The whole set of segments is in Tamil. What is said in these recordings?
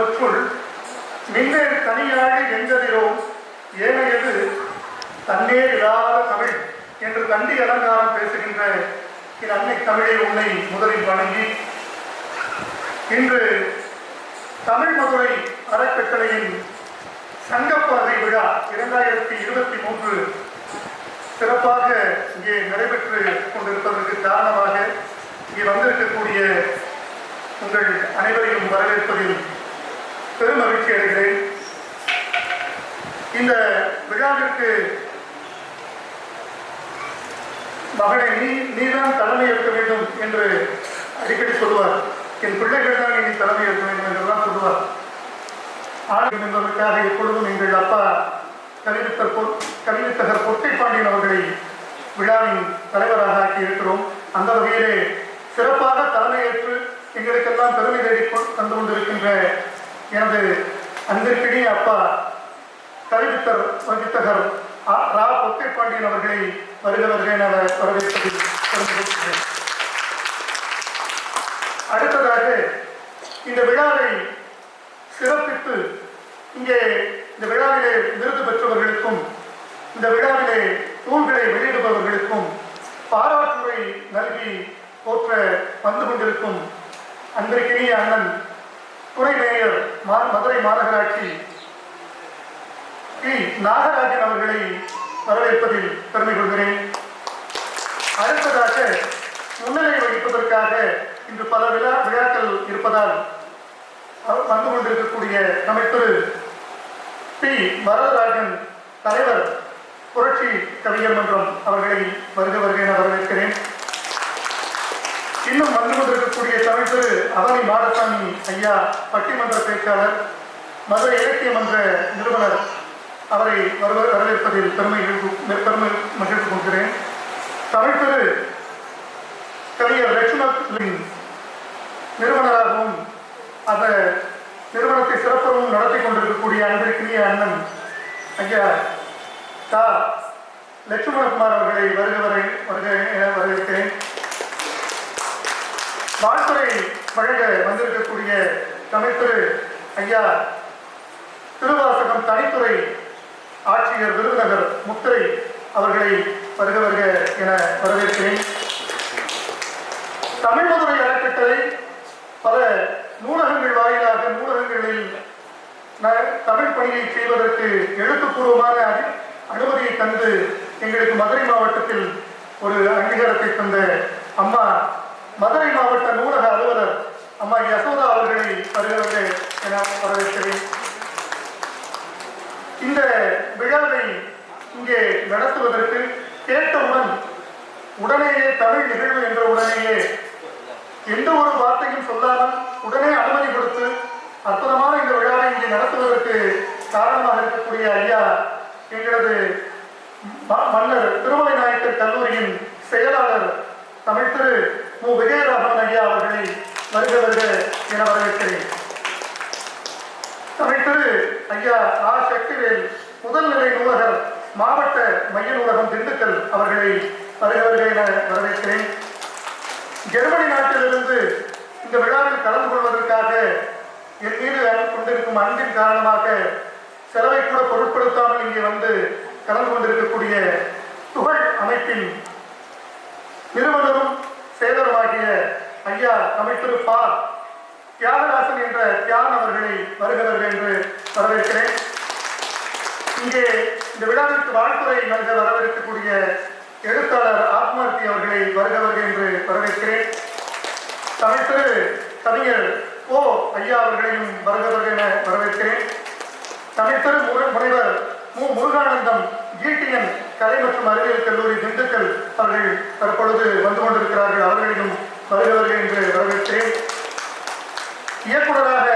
ஆங்கவற்றுள் மின்னேல் தனியாக எங்கதிரோம் ஏனையது தன்னே இல்லாத தமிழ் என்று தண்டி அலங்காரம் பேசுகின்ற என் அன்னை தமிழை உன்னை முதலில் வணங்கி இன்று தமிழ் மதுரை அறக்கட்டளையின் சங்கப்பாதை விழா இரண்டாயிரத்தி இருபத்தி மூன்று சிறப்பாக இங்கே நடைபெற்று கொண்டிருப்பதற்கு காரணமாக இங்கே வந்திருக்கக்கூடிய உங்கள் அனைவரையும் வரவேற்பதில் பெரும் மகிழ்ச்சி அடைகிறேன். இந்த விழாவிற்கு மகனை நீ நீதான் தலைமை ஏற்க வேண்டும் என்று அடிக்கடி சொல்லுவார். என் பிள்ளைகள் தான் இனி தலைமை ஏற்க வேண்டும் என்றெல்லாம் சொல்லுவார். ஆரோக்கியம் என்பதற்காக எப்பொழுதும் எங்கள் அப்பா கல்வித்தர் பொ கல்வித்தகர் பொட்டை பாண்டியன் அவர்களை விழாவின் தலைவராக ஆக்கி இருக்கிறோம். அந்த வகையிலே சிறப்பாக தலைமையேற்று எங்களுக்கெல்லாம் பெருமை தேடி தந்து கொண்டிருக்கின்ற எனது அன்பிற்கினிய அப்பா கலிவித்தர் வகித்தகர் ரா. பொட்டை பாண்டியன் அவர்களை வருக என வரவேற்பதில் அடுத்ததாக இந்த விழாவை சிறப்பித்து இங்கே இந்த விழாவிலே விருது பெற்றவர்களுக்கும் இந்த விழாவிலே நூல்களை வெளியிடுபவர்களுக்கும் பாராட்டுரை நல்கி போற்ற வந்து கொண்டிருக்கும் அன்பிற்கினிய அண்ணன் துணை மேயர் மா மதுரை மாநகராட்சி பி. நாகராஜன் அவர்களை வரவேற்பதில் பெருமை கொள்கிறேன். அடுத்ததாக முன்னிலை வகிப்பதற்காக இன்று பல விழா விழாக்கள் இருப்பதால் வந்து கொண்டிருக்கக்கூடிய தமிழ் பி. வரதராஜன் தலைவர் புரட்சி கவிஞர் மன்றம் அவர்களை வருக வருக என வரவேற்கிறேன். இன்னும் வந்து கொண்டிருக்கக்கூடிய தமிழ் திரு அவனி மாடசாமி ஐயா பட்டிமன்ற பேச்சாளர் மதுரை இலக்கிய மன்ற நிறுவனர். அவரை வருவ வரவேற்பதில் பெருமை பெருமை மகிழ்ந்து கொள்கிறேன். தமிழ் திரு கவிஞர் லட்சுமணன் நிறுவனராகவும் அந்த நிறுவனத்தை சிறப்பாகவும் நடத்தி கொண்டிருக்கக்கூடிய அன்பிற்குரிய அண்ணன் ஐயா கா. லட்சுமணகுமார் அவர்களை வருக வரை வருக என வரவேற்கிறேன் வாழ்த்துறை வழங்க வந்திருக்கக்கூடிய தமிழ் ஐயா திருவாசகம் தனித்துறை ஆட்சியர் விருதுநகர் முத்திரை அவர்களை வருக வருக என வரவேற்கிறேன். தமிழ் மதுரை அறக்கட்டளை பல நூலகங்கள் வாயிலாக நூலகங்களில் ந- தமிழ் பணியை செய்வதற்கு எழுத்துப்பூர்வமான அனு- அனுமதியை தந்து எங்களுக்கு மதுரை மாவட்டத்தில் ஒரு அங்கீகாரத்தை தந்த அம்மா மதுரை மாவட்ட நூலக அலுவலர் அம்மா யசோதா அவர்களை வருகிறது என வரவேற்கிறேன். இந்த விழாவை இங்கே நடத்துவதற்கு கேட்டவுடன் உடனேயே தமிழ் நிகழ்வு என்ற உடனேயே எந்த ஒரு வார்த்தையும் சொல்லாமல் உடனே அனுமதி கொடுத்து அற்புதமான இந்த விழாவை இங்கே நடத்துவதற்கு காரணமாக இருக்கக்கூடிய ஐயா எங்களது ம- மன்னர் திருமலை நாயக்கர் கல்லூரியின் செயலாளர் தமிழ் திரு மு. விஜயராகவன் ஐயா அவர்களை வருக வருக என வரவேற்கிறேன். தமிழ் திரு ஐயா ஆ. சக்திவேல் முதல்நிலை நூலகர் மாவட்ட மைய நூலகம் திண்டுக்கல் அவர்களை வருக வருக என வரவேற்கிறேன். ஜெர்மனி நாட்டிலிருந்து இந்த விழாவில் கலந்து கொள்வதற்காக என் மீது கொண்டிருக்கும் அன்பின் காரணமாக செலவை கூட பொருட்படுத்தாமல் இங்கே வந்து கலந்து கொண்டிருக்கக்கூடிய துகள் அமைப்பின் நிறுவனரும் செயலருமாகிய ஐயா அமைச்சர் பா தியாகராசன் என்ற தியான் அவர்களை வருகிறவர்கள் என்று வரவேற்கிறேன். இங்கே இந்த விழாவிற்கு வாழ்த்துறை நல்க வரவிருக்கக்கூடிய எழுத்தாளர் ஆத்மார்த்தி அவர்களை வருகிறவர்கள் என்று வரவேற்கிறேன். தமிழ் திரு கவிஞர் ஓ ஐயா அவர்களையும் வருகிறவர்கள் என வரவேற்கிறேன். தமிழ் திரு முனைவர் மு முருகானந்தம் ஜிடிஎன் கலை மற்றும் அறிவியல் கல்லூரி திண்டுக்கல் அவர்கள் தற்பொழுது வந்து கொண்டிருக்கிறார்கள். அவர்களிடம் வருகிறவர்கள் என்று வரவேற்றேன் இயக்குனராக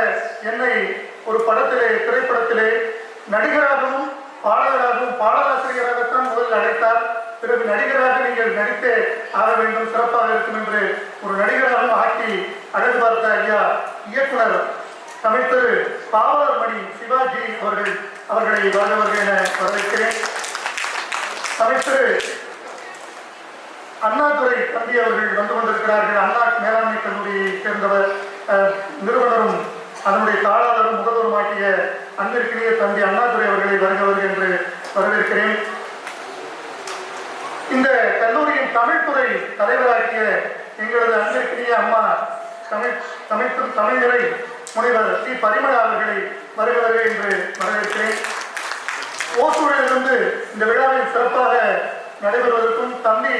என்னை ஒரு படத்திலே திரைப்படத்திலே நடிகராகவும் பாடகராகவும் பாடலாசிரியராகத்தான் முதலில் அழைத்தார். பிறகு நடிகராக நீங்கள் நடித்தே ஆக வேண்டும் சிறப்பாக இருக்கும் என்று ஒரு நடிகராகவும் ஆக்கி அழகு பார்த்த ஐயா இயக்குனர் தமிழ்திரு பாவலர் மணி சிவாஜி அவர்கள் அவர்களை வருகிறவர்கள் என வரவேற்கிறேன். தமிழ்திரு அண்ணாதுரை தம்பி அவர்கள் வந்து கொண்டிருக்கிறார்கள். அண்ணா மேலாண்மை கல்லூரியை சேர்ந்தவர் அஹ், நிறுவனரும் அதனுடைய தாளாளரும் முகவருமாக்கிய அன்பிற்கினிய தம்பி அண்ணாதுரை அவர்களை வருகவர் என்று வரவேற்கிறேன். இந்த கல்லூரியின் தமிழ்துறை தலைவராகிய எங்களது அன்பிற்கினிய அம்மா தமிழ் தமிழ் தமிழ்நிலை முனைவர் சி. பரிமள அவர்களை வருகிறவர்கள் என்று வரவேற்கிறேன். ஓசூரிலிருந்து இந்த விழாவில் சிறப்பாக நடைபெறுவதற்கும் தம்பி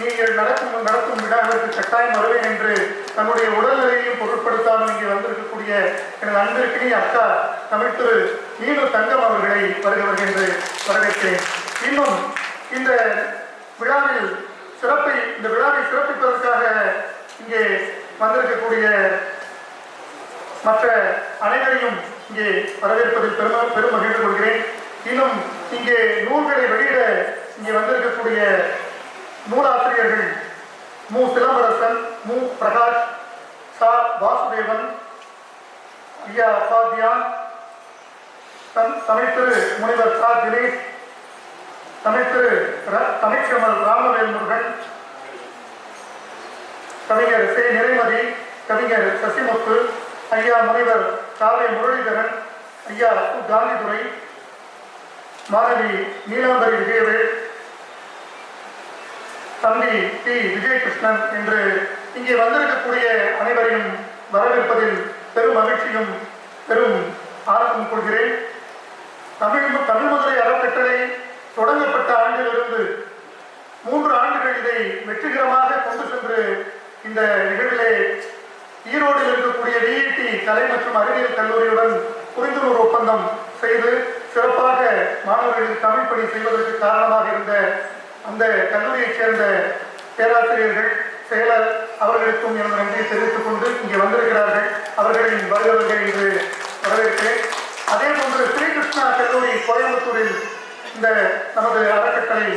நீங்கள் நடக்கும் நடத்தும் விழாவிற்கு கட்டாயம் வருவேன் என்று தன்னுடைய உடல்நிலையையும் பொருட்படுத்தாமல் இங்கே வந்திருக்கக்கூடிய எனது அன்பிற்கினி அக்கா தமிழ் திரு மீனு தங்கம் அவர்களை வருகிறவர்கள் என்று வரவேற்கிறேன். இன்னும் இந்த விழாவில் சிறப்பை இந்த விழாவை சிறப்பிப்பதற்காக இங்கே வந்திருக்கக்கூடிய மற்ற அனைவரையும் இங்கே வரவேற்பதில் பெரும பெரும் மகிழ்ந்து கொள்கிறேன். இன்னும் இங்கே நூல்களை வெளியிட இங்கே வந்திருக்கக்கூடிய நூலாசிரியர்கள் மு. சிலம்பரசன் மு. பிரகாஷ் சா. வாசுதேவன் ஐயா அப்பாத்தியான் தன் தமிழ்திரு முனைவர் சா. தினேஷ் தமிழ்திரு ர- தமிழ்ச்செம்மல் கவிஞர் சே. நிறைமதி கவிஞர் சசிமுத்து ஐயா முனைவர் காவை முரளிதரன் ஐயா காந்திதுரை மாணவி நீலாம்பரி விஜயவேல் தம்பி டி. விஜயகிருஷ்ணன் என்று இங்கே வந்திருக்கக்கூடிய அனைவரையும் வரவேற்பதில் பெரும் மகிழ்ச்சியும் பெரும் ஆர்வம் கொள்கிறேன். தமிழ் தமிழ் மதுரை அறக்கட்டளை தொடங்கப்பட்ட ஆண்டிலிருந்து மூன்று ஆண்டுகள் இதை வெற்றிகரமாக கொண்டு சென்று இந்த நிகழ்விலே ஈரோடில் இருக்கக்கூடிய டிஇடி கலை மற்றும் அறிவியல் கல்லூரியுடன் புரிந்துணர்வு ஒப்பந்தம் செய்து சிறப்பாக மாணவர்களுக்கு தமிழ் பணி செய்வதற்கு காரணமாக இருந்த அந்த கல்லூரியைச் சேர்ந்த பேராசிரியர்கள் செயலர் அவர்களுக்கும் எனது நன்றியை தெரிவித்துக் கொண்டு இங்கே வந்திருக்கிறார்கள். அவர்களின் வருகிறவர்கள் என்று வரவேற்கிறேன். அதே போன்று ஸ்ரீகிருஷ்ணா கல்லூரி கோயம்புத்தூரில் இந்த நமது அறக்கட்டளை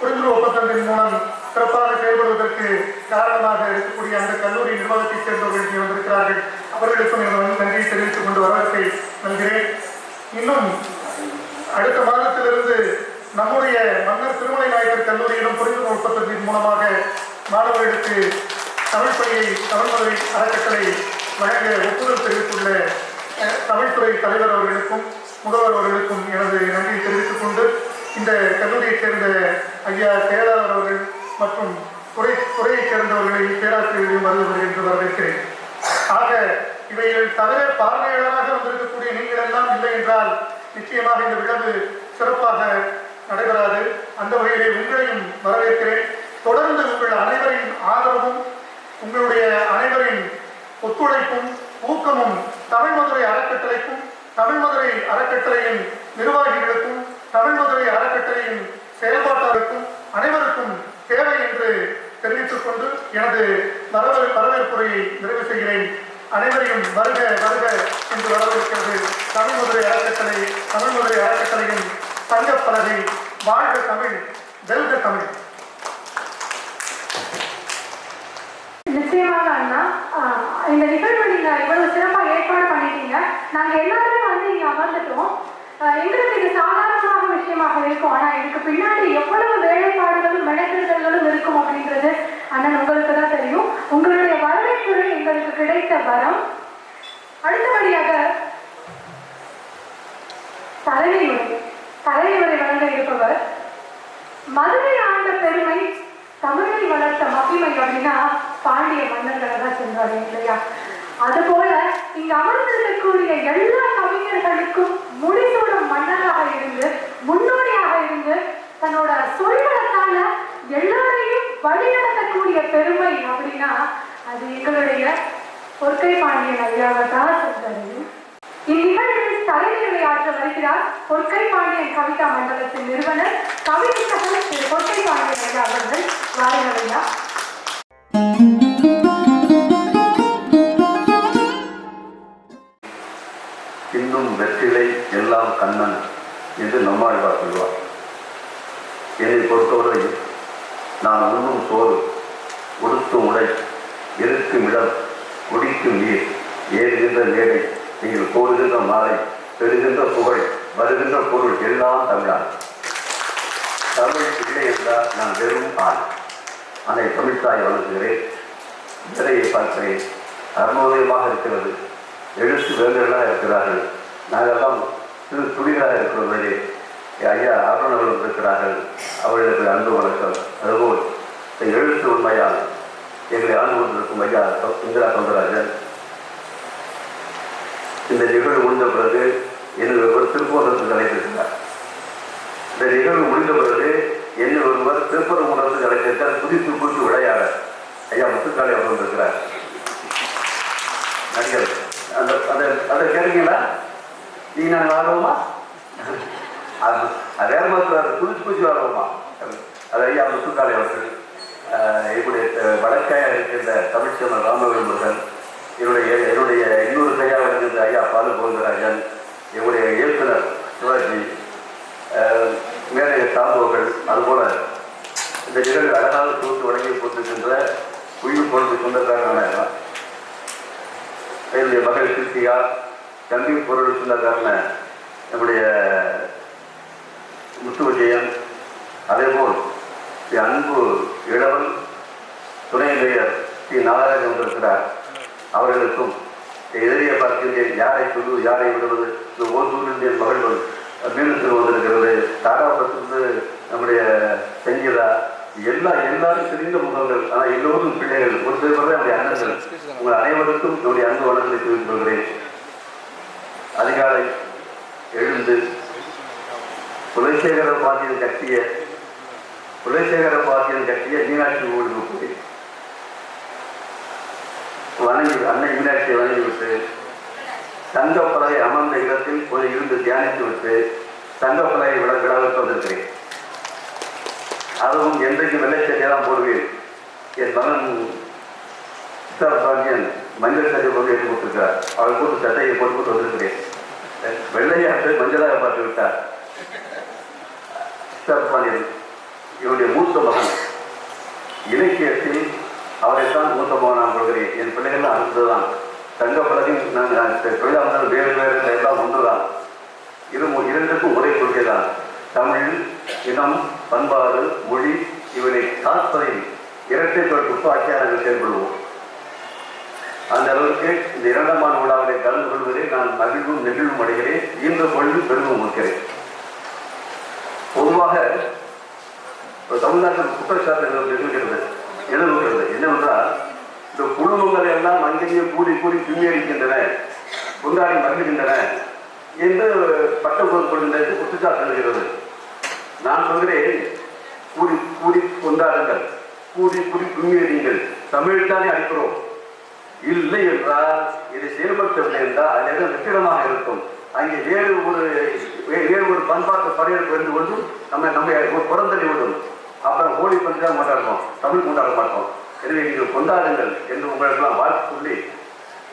புரிந்துணர்வு ஒப்பந்தத்தின் மூலம் சிறப்பாக செயல்படுவதற்கு காரணமாக இருக்கக்கூடிய அந்த கல்லூரி நிர்வாகத்தைச் சேர்ந்தவர்கள் இங்கே வந்திருக்கிறார்கள். அவர்களுக்கும் எனது நன்றியை தெரிவித்துக் கொண்டு வரவேற்பை நல்கிறேன் இன்னும் அடுத்த மாதத்திலிருந்து நம்முடைய மன்னர் திருமலை நாயக்கர் கல்லூரியிலும் புரிந்துணர்வு ஒப்பந்தத்தின் மூலமாக மாணவர்களுக்கு தமிழ் பணியை தமிழ் அறக்கட்டளை வழங்க ஒப்புதல் தெரிவித்துள்ள தமிழ்துறை தலைவர் அவர்களுக்கும் முதல்வர் அவர்களுக்கும் எனது நன்றியை தெரிவித்துக் கொண்டு இந்த கல்லூரியைச் சேர்ந்த ஐயா செயலாளர் அவர்கள் மற்றும் துறை துறையைச் சேர்ந்தவர்களை பேராசிரியர்களையும் வருவது என்று வரவேற்கிறேன். ஆக இவைகள் தவிர பார்வையாளராக வந்திருக்கக்கூடிய நீங்கள் எல்லாம் இல்லை என்றால் நிச்சயமாக இந்த விழாவு சிறப்பாக நடைபெறாது. அந்த வகையிலே உங்களையும் வரவேற்கிறேன். தொடர்ந்து உங்கள் அனைவரின் ஆதரவும் உங்களுடைய ஒத்துழைப்பும் ஊக்கமும் தமிழ் மதுரை அறக்கட்டளைக்கும் தமிழ் மதுரை அறக்கட்டளையின் நிர்வாகிகளுக்கும் தமிழ் மதுரை அறக்கட்டளையின் செயல்பாட்டாளருக்கும் அனைவருக்கும் தேவை என்று தெரிவித்துக் கொண்டு எனது வரவு வரவேற்புரையை நிறைவு செய்கிறேன். அனைவரையும் வருக வருக என்று வரவேற்கிறது. தமிழ் மதுரை அறக்கட்டளை தமிழ் மதுரை அறக்கட்டளையின் தங்கப் பலகை வாழ்க தமிழ் வெல்க தமிழ். நிச்சயமாக அண்ணா இந்த நிகழ்வு நீங்க இவ்வளவு சிறப்பாக ஏற்பாடு பண்ணிட்டீங்க. நாங்க எல்லாருமே வந்து இங்க அமர்ந்துட்டோம். எங்களுக்கு இது சாதாரணமாக விஷயமாக இருக்கும். ஆனா இதுக்கு பின்னாடி எவ்வளவு வேலைப்பாடுகளும் மெனக்கெடுதல்களும் இருக்கும் அப்படின்றது அண்ணன் உங்களுக்கு தான் தெரியும். உங்களுடைய வரவேற்புரை எங்களுக்கு கிடைத்த வரம். அடுத்தபடியாக தலைமை முறை தலைமை வழங்க இருப்பவர் மதுரை ஆண்ட பெருமை தமிழை வளர்த்த மகிமை அப்படின்னா பாண்டிய மன்னர்களை தான் சென்றாரு இல்லையா? அதுபோல இங்க அமர்ந்திருக்கக்கூடிய எல்லா கவிஞர்களுக்கும் முடிசூடும் மன்னராக இருந்து முன்னோடியாக இருந்து தன்னோட சொல்வளத்தால எல்லாரையும் வழிநடத்தக்கூடிய பெருமை அப்படின்னா அது எங்களுடைய பொற்கை பாண்டியன் ஐயாவை தான் சொல்றது இந்நிகழ்வில் தலைமையுரை ஆற்ற பொற்கை பாண்டியன் கவிதா மண்டலத்தின் நிறுவனர் கவிஞர்கள் திரு பொற்கை பாண்டியன் ஐயா அவர்கள் வாருங்கள் ஐயா இன்னும் வெற்றிலை எல்லாம் கண்ணன் என்று நம்மாழ்வார் சொல்வார் என்னை பொறுத்தவரை நான் உண்ணும் சோறு உடுத்தும் உடை இருக்கும் இடம் குடிக்கும் நீர் ஏறுகின்ற மேடை நீங்கள் போடுகின்ற மாலை பெறுகின்ற புகழ் வருகின்ற பொருள் எல்லாம் தமிழான் தமிழ் இல்லை என்றால் நான் வெறும் ஆண் அதை தமிழ்த்தாய் வழங்குகிறேன் வேலையை பார்க்கிறேன். அருணோதயமாக இருக்கிறது. எழுத்து வேந்தர்களாக இருக்கிறார்கள். நாங்கள்லாம் சிறு துணிகளாக இருக்கிறவர்களே ஐயா அருண் இருக்கிறார்கள். அவர்களுக்கு அன்பு வணக்கம். அதுபோல் இந்த எழுத்து உண்மையால் எங்களை ஆண்டு கொண்டிருக்கும் ஐயா இந்திரா சௌந்தரராஜன் இந்த நிகழ்வு முடிந்த பிறகு என்னுடைய ஒரு திருப்பூரத்துக்கு அழைத்திருக்கிறார் இந்த நிகழ்வு முடிந்த பிறகு என்ன ஒருவர் திருப்பரங்குன்றத்துக்கு அழைத்திருக்கார் புதித்து புதித்து விளையாட. ஐயா முத்துக்காளி அவர் வந்திருக்கிறார். நடிகர் அந்த அதை அதை கேட்குறீங்களா நீங்க நாங்கள் ஆர்வமா அது அது வேற மாதிரி புதுசு புதுசு ஆர்வமா அது ஐயா முத்துக்காளி அவர்கள் என்னுடைய வடக்காயாக இருக்கின்ற தமிழ்ச்செல்வன் ராமவேல் முருகன் என்னுடைய என்னுடைய இன்னொரு கையாக இருக்கின்ற ஐயா பாலு கோவிந்தராஜன் என்னுடைய இயக்குனர் சிவாஜி ஆஹ், மேலே அதுபோல இந்த நிகழ்வு அழகாக தூத்து வழங்கி போட்டிருக்கின்ற உயிர் பொழுது சொந்தக்காரனான என்னுடைய மகள் கிருத்தியா தம்பி பொருள் சொந்தக்காரன நம்முடைய முத்து விஜயன் அதேபோல் அன்பு இளவன் துணை மேயர் ஸ்ரீ நாகராஜன் வந்திருக்கிறார். அவர்களுக்கும் எதிரியை பார்க்கின்றேன் யாரை சொல்லுவது யாரை விடுவது? இந்த ஓசூரில் என் மகள்கள் மீனத்தில் வந்திருக்கிறது தாராபுரத்துக்கு நம்முடைய செஞ்சிதா எல்லா எல்லாரும் தெரிந்த முகங்கள் ஆனால் எல்லோரும் பிள்ளைகள் ஒரு சில பேர் நம்முடைய அண்ணன்கள் உங்கள் அனைவருக்கும் என்னுடைய அன்பு வளர்ந்து தெரிவித்துக் கொள்கிறேன். அதிகாலை எழுந்து குலசேகர பாண்டியன் கட்டிய குலசேகர பாண்டியன் கட்டிய மீனாட்சி கோவிலுக்கு போய் வணங்கி அன்னை மீனாட்சியை வணங்கி விட்டு தங்கப்பலகை அமர்ந்த இடத்தில் போய் இருந்து தியானித்து விட்டு தங்கப்பலகை விட விழாவிற்கு வந்திருக்கிறேன். அதுவும் என்றைக்கு வெள்ளை சட்டையெல்லாம் போடுவேன்? என் மகன் சித்தார் பாண்டியன் மஞ்சள் சட்டை கொண்டு எடுத்து அவள் கூட்டு சட்டையை போட்டு வந்திருக்கிறேன். வெள்ளையாற்று மஞ்சளாக பார்த்து விட்டார். சித்தார் பாண்டியன் இவருடைய மூத்த மகன். இலக்கியத்தில் அவரைத்தான் மூத்த மகனாக கொள்கிறேன். என் பிள்ளைகள்லாம் அடுத்ததுதான் தங்க பலகையும் நான் தொழிலாளர்கள் வேறு வேறு எல்லாம் ஒன்றுதான். இரு இரண்டுக்கும் ஒரே கொள்கைதான். தமிழ் இனம் பண்பாடு மொழி இவனை காப்பதில் இரட்டை தொழில் துப்பாக்கியாக நாங்கள் செயல்படுவோம். அந்த அளவுக்கு இந்த இரண்டாம் ஆண்டு விழாவிலே கலந்து கொள்வதை நான் மகிழ்வும் நெகிழ்வும் அடைகிறேன். ஈன்ற பொழுது பெருமும் இருக்கிறேன் பொதுவாக தமிழ்நாட்டில் குற்றச்சாட்டுகள் எழுதுகிறது எழுதுகிறது என்னவென்றால் இந்த குழுமங்கள் எல்லாம் அங்கேயே கூடி கூடி பின்னி அடிக்கின்றன கொண்டாடி மகிழ்கின்றன. என்று பட்டம் கொள்கின்ற குற்றச்சாட்டு நான் சொல்கிறேன் கூடி கூடி கொண்டாடுங்கள். கூடி கூடி கும்மியடிங்கள் தமிழ் தானே அடிக்கிறோம். இல்லை என்றால் இதை செயல்படுத்தவில்லை என்றால் அது வெற்றிடமாக இருக்கும். அங்கே வேறு ஒரு வேறு ஒரு பண்பாட்டு படையெடுப்பு இருந்து கொண்டு நம்ம நம்ம ஒரு புறந்தள்ளி விடும். அப்புறம் ஹோலி பண்டி தான் கொண்டாடுவோம். தமிழ் கொண்டாட மாட்டோம். எனவே நீங்கள் கொண்டாடுங்கள் என்று உங்களுக்கெல்லாம் வாழ்த்து சொல்லி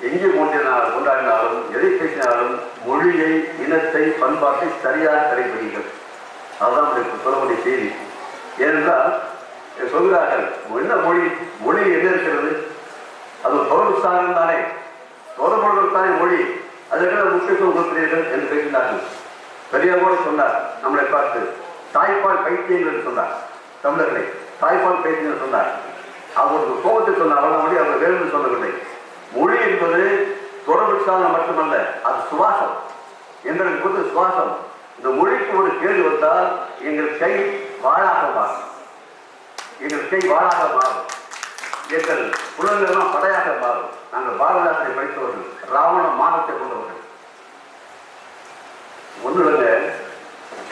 எங்கே கொண்டினால் கொண்டாடினாலும் எதை பேசினாலும் மொழியை இனத்தை பண்பாட்டை சரியாக கடைபிடிங்கள் அதுதான் உங்களுக்கு சொல்ல வேண்டிய செய்தி. ஏனென்றால் சொல்கிறார்கள் என்ன மொழி மொழி என்ன இருக்கிறது? அது தொடர்பு சாதனம் தானே. தொடர்புகள் தானே மொழி. அதற்கான முக்கியத்துவம் கொடுக்கிறீர்கள் என்று பேசினார்கள் பெரியார் கூட சொன்னார் நம்மளை பார்த்து தாய்ப்பால் பைத்தியங்கள் என்று சொன்னார் தமிழர்களை. தாய்ப்பால் பைத்தியம் சொன்னார். அவருக்கு கோபத்தை சொன்ன அவர்கள் மொழி அவங்க வேறு சொல்லவில்லை. மொழி என்பது தொடர்பு சாதனம் மட்டுமல்ல அது சுவாசம். எங்களுக்கு கொடுத்த சுவாசம். இந்த மொழிக்கு ஒரு கேள்வி வந்தால் எங்கள் கை வாழாக மாறும். எங்கள் கை வாழாக மாறும். எங்கள் புலங்கள்லாம் படையாக மாறும். நாங்கள் பாரதாசனை படித்தவர்கள் ராவண மாதத்தை கொண்டவர்கள். ஒன்றும் இல்லை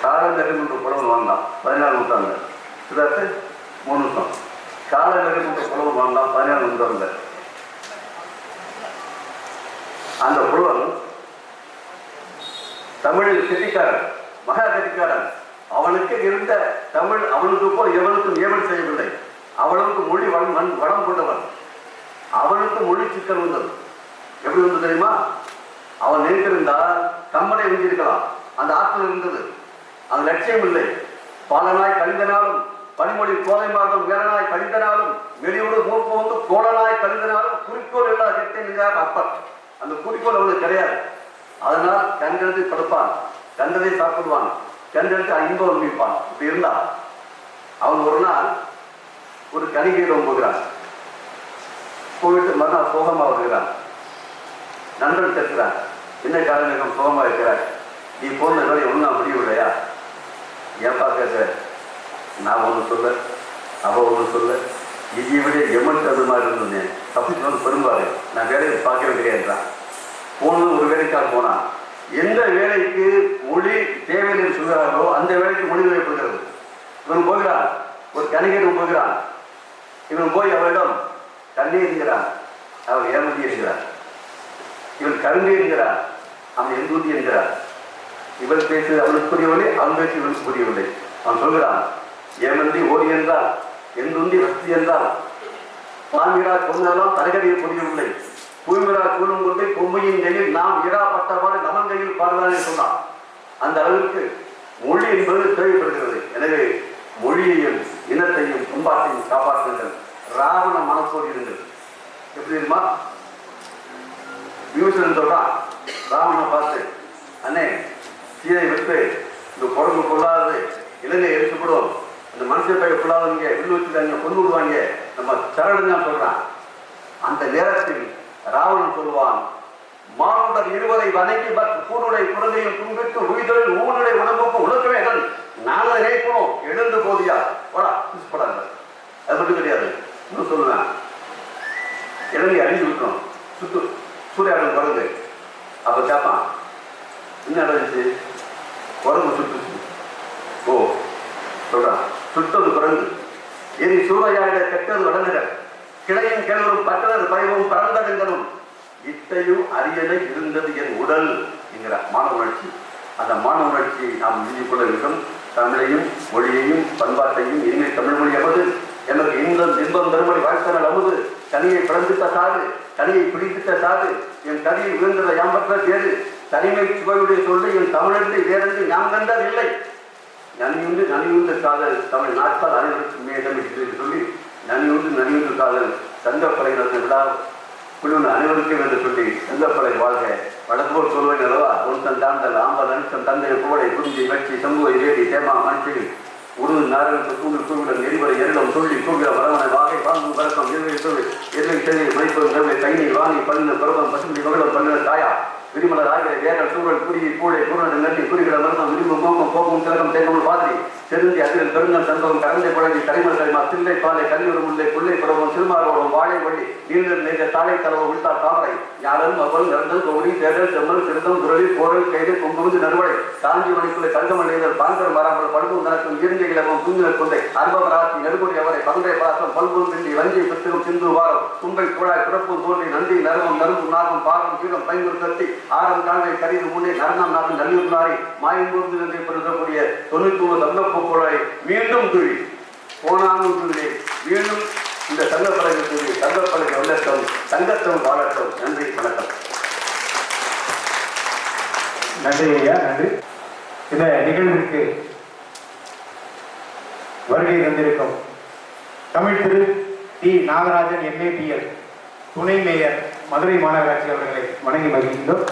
காலநகம் என்று புலவன் வந்தான். பதினாறு நூற்றாண்டு இதாச்சு மூணு நிமிஷம். காலநகம் என்ற புலவன் வாழ்ந்தான் பதினாறு நூற்றாண்டு அந்த புலவன் தமிழில் கெட்டிக்காரன் மகா கெட்டிக்காரன் அவனுக்கு இருந்த தமிழ் அவனுக்கு போல் எவனுக்கும் ஏவல் செய்யவில்லை. அவனுக்கு மொழி வளம் மண் வளம் கொண்டவன். அவனுக்கு மொழி சிக்கல் வந்தது. எப்படி வந்தது தெரியுமா? அவன் நினைத்திருந்தால் தம்மனை வெஞ்சிருக்கலாம் அந்த ஆற்றல் இருந்தது. அந்த லட்சியம் இல்லை பாலனாய் கழிந்தனாலும் பனிமொழி கோலை மாதம் வேலனாய் கழிந்தனாலும் வெளியோடு மூப்பு வந்து கோடனாய் கழிந்தனாலும் குறிக்கோள் எல்லாம் திட்டம் அப்பர். அந்த குறிக்கோள் அவங்களுக்கு கிடையாது. அதனால் கண்டெடுத்து தடுப்பான் கண்டதை சாப்பிடுவான். கண்டெடுத்து இன்பம் அனுபவிப்பான் இப்படி இருந்தா அவன் ஒரு நாள் ஒரு கணிகையிடம் போகிறான். போயிட்டு மறுநாள் சோகமா வருகிறான். நண்பன் கேட்கிறான் என்ன காரணம்? சோகமா இருக்கிறாய். நீ போன வேலை ஒன்றும் முடியவில்லையா முடியவில்லையா? ஏன்பா கேட்க நான் ஒன்று சொல்ல அவள் ஒன்று சொல்ல இதை விட எமன் அது மாதிரி இருந்தேன் தப்பிச்சு வந்து பெரும்பாரு. நான் வேலையை பார்க்கவே கிடையாதுதான் போனது ஒரு வேலைக்காக போனான் எந்த வேலைக்கு மொழி தேவையில்லை சொல்கிறார்களோ அந்த வேலைக்கு மொழி தேவைப்படுகிறது. இவன் போகிறான். ஒரு கணிகையிடம் போகிறான். இவன் போய் அவளிடம் கண்ணே இருக்கிறான் அவள் ஏமந்தி இருக்கிறான். இவன் கரும்பு இருக்கிறான் அவன் எந்தூதி இருக்கிறான் இவள் பேசுவது அவனுக்கு புரியவில்லை அவன் பேசி இவனுக்கு புரியவில்லை அவன் சொல்கிறான் ஏமந்தி ஓடி என்றால் எந்துந்தி வஸ்தி என்றால். பாமிரா கொண்டாலும் தரகடியில் புரியவில்லை பூமிரா கூலும் கொண்டே பொம்மையின் நெயில் நாம் இரா நமன் கையில் பாடுதான் சொன்னான். அந்த அளவுக்கு மொழி என்பது தேவைப்படுகிறது. எனவே மொழியையும் இனத்தையும் பண்பாட்டையும் காப்பாற்றுங்கள். ராவண மனத்தோடு இருங்கள். எப்படி தெரியுமா? விமர்சனம் சொல்றான் ராவணனை பார்த்து அண்ணே சீதை விட்டு இந்த குரங்கு கொள்ளாதது இலங்கை எடுத்துப்படும் இந்த மனுஷன் பைய கொள்ளாதவங்க வில்லு வச்சுட்டாங்க கொண்டு விடுவாங்க. நம்ம சரணன் தான் சொல்றான். அந்த நேரத்தில் ராவணன் சொல்வான் மானுடர் இருவரை வணங்கி பத் கூடுடைய குழந்தையும் கும்பிட்டு உயிரில் ஊனுடைய உடம்புக்கு உணர்த்துவேகள் நாளை நினைப்போம். எழுந்து போதியா போடா படாங்க அது மட்டும் கிடையாது இன்னும் சொல்லுவேன் இலங்கை அழிஞ்சு விட்டோம் சுத்து சூர்யாடன் குரங்கு அப்ப கேட்பான் என்ன நடந்துச்சு குரங்கு சுட்டுச்சு ஓ சொல்றான் சுட்டது குரங்கு எரி சூறையாட கெட்டது வடநகர் கிளையும் கிணறும் பட்டனர் பயமும் பரந்தடங்களும் இத்தையும் அரியணை இருந்தது என் உடல் என்கிற மான உணர்ச்சி. அந்த மான உணர்ச்சியை நாம் எழுதிக் கொள்ள வேண்டும். தமிழையும் மொழியையும் பண்பாட்டையும் இனிமே தமிழ் மொழி அமது எனக்கு இன்பம் இன்பம் தருமடி வாழ்த்தனல் அமுது. கனியை பிறந்திட்ட சாது கனியை பிடித்திட்ட சாது. என் கனியை உயர்ந்தத யாம்பற்ற தேடு. தனிமை சுவையுடைய சொல்லு என் தமிழன்று வேறென்று ஞான் கண்டதில்லை. நனியுண்டு நனியுண்டு காதல் தமிழ் நாட்கள் அனைவருக்கும் மேடம் என்று சொல்லி நனியுண்டு நனியுண்டு காதல். தங்கப்படை நடந்த விழா குழுவின் அனைவருக்கும் என்று சொல்லி சந்தப்படை வாழ்க. வடப்போர் சொல்வேன் அல்லவா? ஒன்சன் தாண்டல் ஆம்பல் அனுசன் தந்தை புகழை குறிஞ்சி வெற்றி சம்புவை வேடி தேமா மனுஷில் உருது நாரகத்து தூண்டு தூவிடம் எரிவரை எரிடம் சொல்லி தூவிட வரவனை வாகை வாங்கு பறக்கம் எதிரை சொல்லி எதிரை செய்தி மணிப்பொருள் கருவை வாணி பல்லின பருவம் பசுமதி மகளம் பல்லின தாயா. விதிமலர் ஆகிற வேடல் சூழல் குருகி கூடை பூரண நன்றி குறிகளை மருந்தம் விரும்பும் மோகம் போகும் திலகம் தேங்கும் மாதிரி செருந்தி அதிரல் பெருங்கல் தந்தம் கரந்தை குழந்தை தலைமல் தலைமா தில்லை பாலை கல்லூர் முல்லை புள்ளை பருவம் சிறுமாரோடும் வாழை வழி நீரில் நெய்த தாழை கலவ உள்தா தாமரை ஞானம் அவள் நரந்தல் கௌரி தேடல் செம்மல் திருத்தம் துரளி கோரல் கைது கொங்குமுந்து நறுவடை காஞ்சி மணிக்குள்ள கந்தமல் நெய்தல் பாங்கர் மாறாமல் படுக்கும் தனக்கும் இருங்கை இலவம் குஞ்சினர் கொண்டை அன்பவராசி நெருங்குடி அவரை பந்தை பாசம் பல்பூர் பிண்டி வஞ்சி பித்திரும் சிந்து வாரம் தும்பை குழாய் பிறப்பு தோன்றி நந்தி நரவம் நறும்பு நாகம் பாரம் கீழம் பயன்படுத்தி ஆரம் கால்வை கரிது முன்னே நரணம் நாட்டு நல்லூர் நாரி மாயம்பூர்ந்து என்று பெருகக்கூடிய தொண்ணூத்தி மூணு தங்கப்பூ குழாய் மீண்டும் துழி போனாலும் துழி மீண்டும் இந்த சங்கப்பலகை துழி சங்கப்பலகை வெள்ளட்டம் தங்கத்தம் வாழட்டம். நன்றி வணக்கம். நன்றி ஐயா நன்றி. இந்த நிகழ்விற்கு வருகை தந்திருக்கும் Tamil Thiru T Nagarajan M A B L துணை மேயர் மதுரை மாநகராட்சி அவர்களை வணங்கி மகிழ்கின்றோம்.